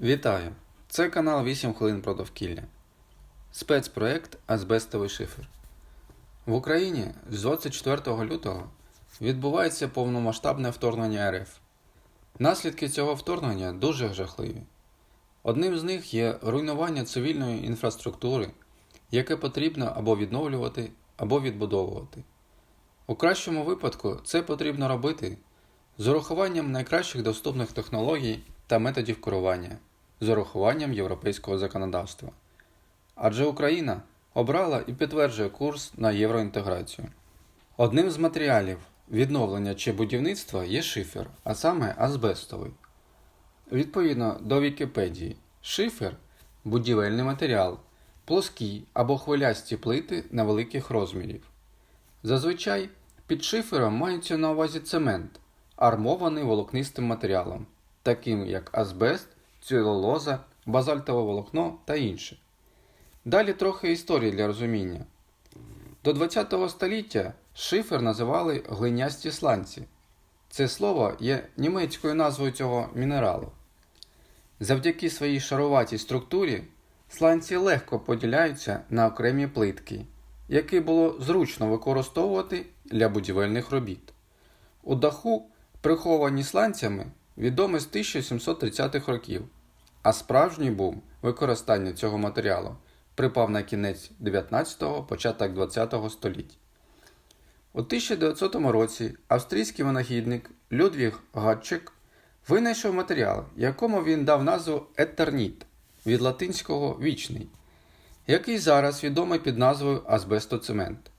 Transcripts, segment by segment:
Вітаю! Це канал 8 хвилин про довкілля. Спецпроект Азбестовий шифер. В Україні з 24 лютого відбувається повномасштабне вторгнення РФ. Наслідки цього вторгнення дуже жахливі. Одним з них є руйнування цивільної інфраструктури, яке потрібно або відновлювати, або відбудовувати. У кращому випадку це потрібно робити з урахуванням найкращих доступних технологій та методів керування, з урахуванням європейського законодавства. Адже Україна обрала і підтверджує курс на євроінтеграцію. Одним з матеріалів відновлення чи будівництва є шифер, а саме азбестовий. Відповідно до Вікіпедії, шифер будівельний матеріал, плоскі або хвилясті плити невеликих розмірів. Зазвичай під шифером мається на увазі цемент, армований волокнистим матеріалом, таким як азбест, целулоза, базальтове волокно та інше. Далі трохи історії для розуміння. До ХХ століття шифер називали глинясті сланці. Це слово є німецькою назвою цього мінералу. Завдяки своїй шаруватій структурі сланці легко поділяються на окремі плитки, які було зручно використовувати для будівельних робіт. У даху, приховані сланцями, відомі з 1730-х років, а справжній бум використання цього матеріалу припав на кінець 19-го, початок 20-го століть. У 1900 році австрійський винахідник Людвіг Гатчик винайшов матеріал, якому він дав назву етерніт від латинського вічний, який зараз відомий під назвою азбестоцемент.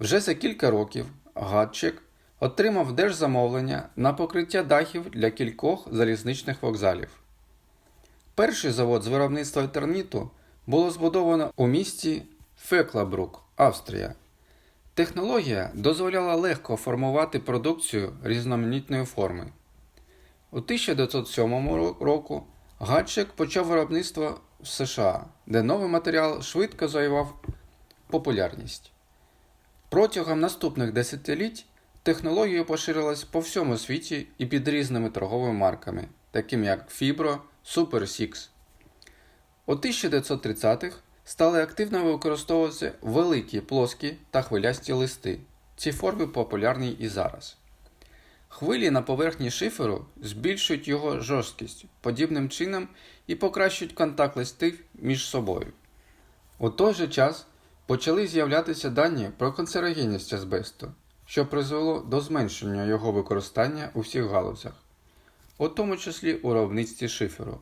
Вже за кілька років Гатчик отримав держзамовлення на покриття дахів для кількох залізничних вокзалів. Перший завод з виробництва етерніту було збудовано у місті Феклабрук, Австрія. Технологія дозволяла легко формувати продукцію різноманітної форми. У 1907 року Гатчик почав виробництво в США, де новий матеріал швидко завоював популярність. Протягом наступних десятиліть технологія поширилась по всьому світі і під різними торговими марками, такими як Fibro, Super Six. У 1930-х стали активно використовуватися великі плоскі та хвилясті листи. Ці форми популярні і зараз. Хвилі на поверхні шиферу збільшують його жорсткість подібним чином і покращують контакт листів між собою. У той же час почали з'являтися дані про канцерогенність азбесту, що призвело до зменшення його використання у всіх галузях, у тому числі у виробництві шиферу.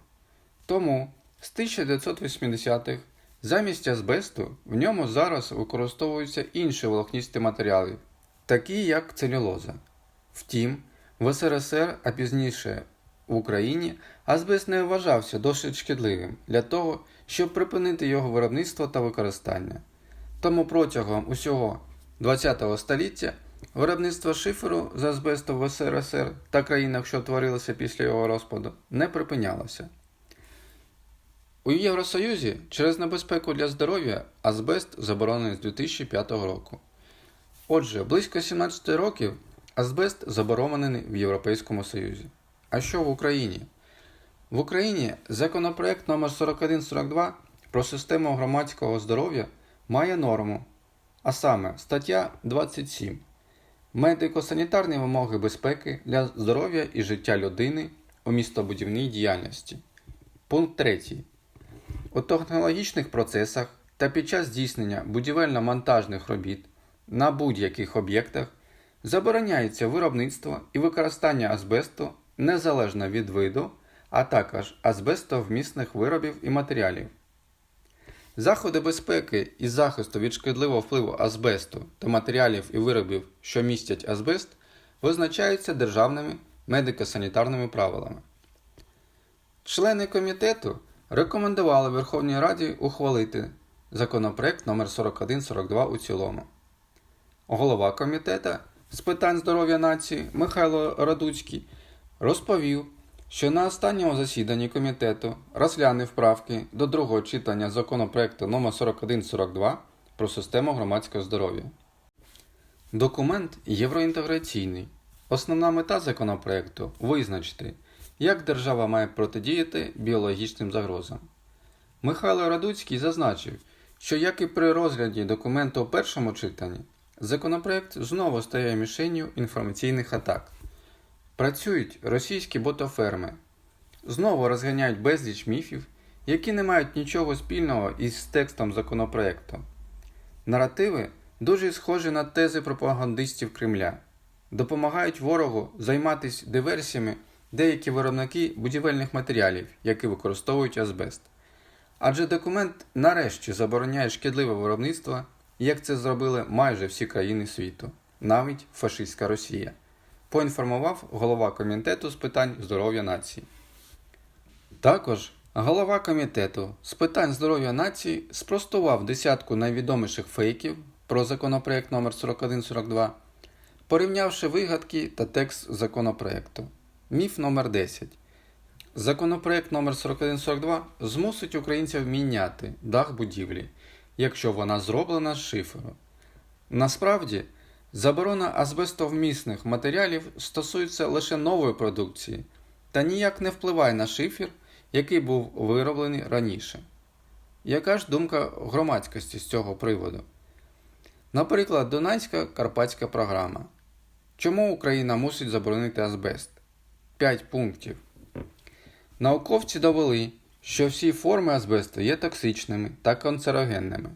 Тому з 1980-х замість азбесту в ньому зараз використовуються інші волокністі матеріали, такі як целюлоза. Втім, в СРСР, а пізніше в Україні, азбест не вважався досить шкідливим для того, щоб припинити його виробництво та використання. Тому протягом усього ХХ століття виробництво шиферу з азбесту в СРСР та країнах, що творилися після його розпаду, не припинялося. У Євросоюзі через небезпеку для здоров'я азбест заборонений з 2005 року. Отже, близько 17 років азбест заборонений в Європейському Союзі. А що в Україні? В Україні законопроект номер 4142 про систему громадського здоров'я має норму, а саме стаття 27 медико-санітарні вимоги безпеки для здоров'я і життя людини у містобудівній діяльності. Пункт 3. У технологічних процесах та під час здійснення будівельно-монтажних робіт на будь-яких об'єктах забороняється виробництво і використання азбесту незалежно від виду, а також азбестовмісних виробів і матеріалів. Заходи безпеки і захисту від шкідливого впливу азбесту та матеріалів і виробів, що містять азбест, визначаються державними медико-санітарними правилами. Члени комітету рекомендували Верховній Раді ухвалити законопроект номер 4142 у цілому. Голова комітету з питань здоров'я нації Михайло Радуцький розповів, що на останньому засіданні комітету розглянув правки до другого читання законопроекту номер 4142 про систему громадського здоров'я. Документ євроінтеграційний. Основна мета законопроекту визначити, як держава має протидіяти біологічним загрозам. Михайло Радуцький зазначив, що як і при розгляді документу у першому читанні, законопроект знову стає мішенню інформаційних атак. Працюють російські ботоферми, знову розганяють безліч міфів, які не мають нічого спільного із текстом законопроекту. Наративи дуже схожі на тези пропагандистів Кремля, допомагають ворогу займатися диверсіями деякі виробники будівельних матеріалів, які використовують азбест. Адже документ нарешті забороняє шкідливе виробництво, як це зробили майже всі країни світу, навіть фашистська Росія, поінформував голова комітету з питань здоров'я нації. Також голова комітету з питань здоров'я нації спростував десятку найвідоміших фейків про законопроект номер 4142 порівнявши вигадки та текст законопроекту. Міф номер 10 Законопроект номер 4142 змусить українців міняти дах будівлі, якщо вона зроблена з шиферу. Насправді, заборона азбестовмісних матеріалів стосується лише нової продукції та ніяк не впливає на шифер, який був вироблений раніше. Яка ж думка громадськості з цього приводу? Наприклад, Дунайська карпатська програма. Чому Україна мусить заборонити азбест? 5 пунктів. Науковці довели, що всі форми азбесту є токсичними та канцерогенними.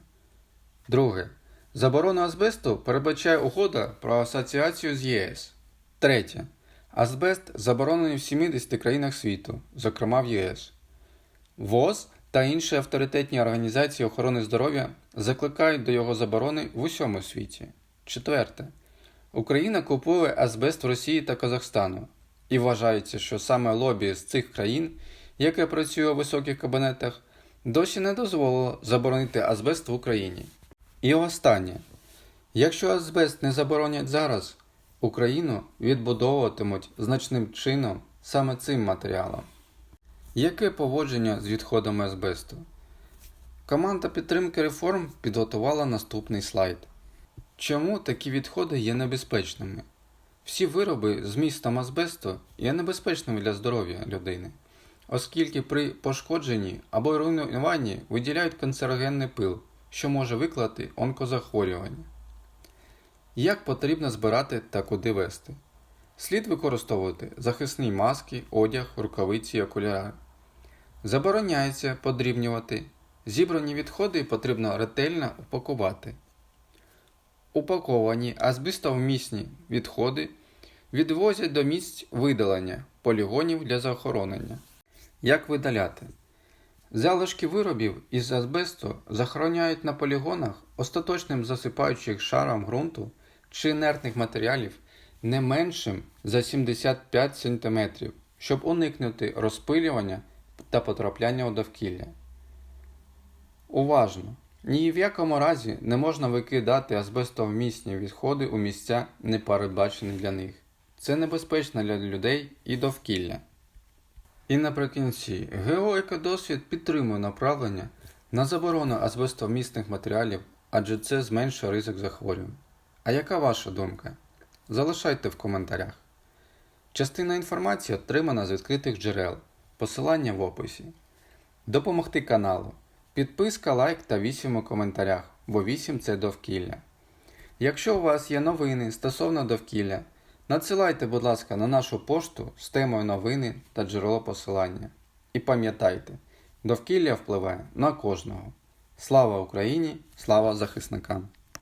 Друге. Заборона азбесту передбачає угода про асоціацію з ЄС. Третє. Азбест заборонений в 70 країнах світу, зокрема в ЄС. ВОЗ та інші авторитетні організації охорони здоров'я закликають до його заборони в усьому світі. Четверте. Україна купує азбест в Росії та Казахстану і вважається, що саме лобі з цих країн, яке працює у високих кабінетах, досі не дозволило заборонити азбест в Україні. І останнє. Якщо азбест не заборонять зараз, Україну відбудовуватимуть значним чином саме цим матеріалом. Яке поводження з відходами азбесту? Команда підтримки реформ підготувала наступний слайд. Чому такі відходи є небезпечними? Всі вироби з містом азбесту є небезпечними для здоров'я людини, оскільки при пошкодженні або руйнуванні виділяють канцерогенний пил, що може викликати онкозахворювання. Як потрібно збирати та куди вести? Слід використовувати захисні маски, одяг, рукавиці і окуляри. Забороняється подрібнювати. Зібрані відходи потрібно ретельно упакувати. Упаковані азбестовмісні відходи відвозять до місць видалення полігонів для захоронення. Як видаляти? Залишки виробів із азбесту захороняють на полігонах остаточним засипаючим шаром ґрунту чи інертних матеріалів не меншим за 75 см, щоб уникнути розпилювання та потрапляння у довкілля. Уважно! Ні в якому разі не можна викидати азбестовмісні відходи у місця, не передбачені для них. Це небезпечно для людей і довкілля. І наприкінці, геоекодосвід підтримує направлення на заборону азбестовмісних матеріалів, адже це зменшує ризик захворювань. А яка ваша думка? Залишайте в коментарях. Частина інформації отримана з відкритих джерел, посилання в описі. Допомогти каналу. Підписка, лайк та 8 у коментарях, бо 8 це довкілля. Якщо у вас є новини стосовно довкілля, надсилайте, будь ласка, на нашу пошту з темою новини та джерело посилання. І пам'ятайте, довкілля впливає на кожного. Слава Україні! Слава захисникам!